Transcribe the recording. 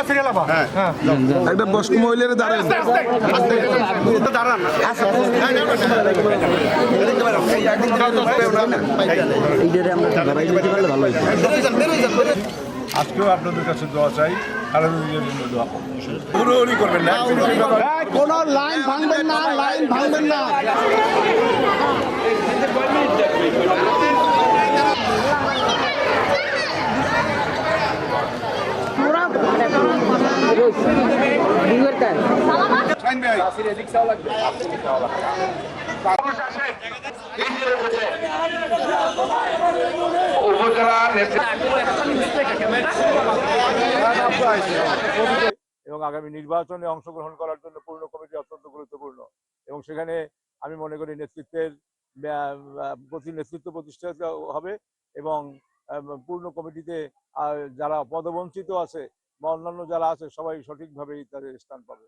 আমরা সিরিয়াল আবার হ্যাঁ। একটা বয়স্ক মহিলার দাঁড়ান। দাঁড়ান আজকেও আপনাদের কাছে দোয়া চাই করবেন না। কোন লাইন ভাঙবেন না লাইন ভাঙবেন না। এবং আগামী নির্বাচনে অংশগ্রহণ করার জন্য পূর্ণ কমিটি অত্যন্ত গুরুত্বপূর্ণ। এবং সেখানে আমি মনে করি নেতৃত্বের প্রতি নেতৃত্ব প্রতিষ্ঠিত হবে এবং পূর্ণ কমিটিতে যারা পদবঞ্চিত আছে বা অন্যান্য যারা আছে সবাই সঠিকভাবেই তাদের স্থান পাবে।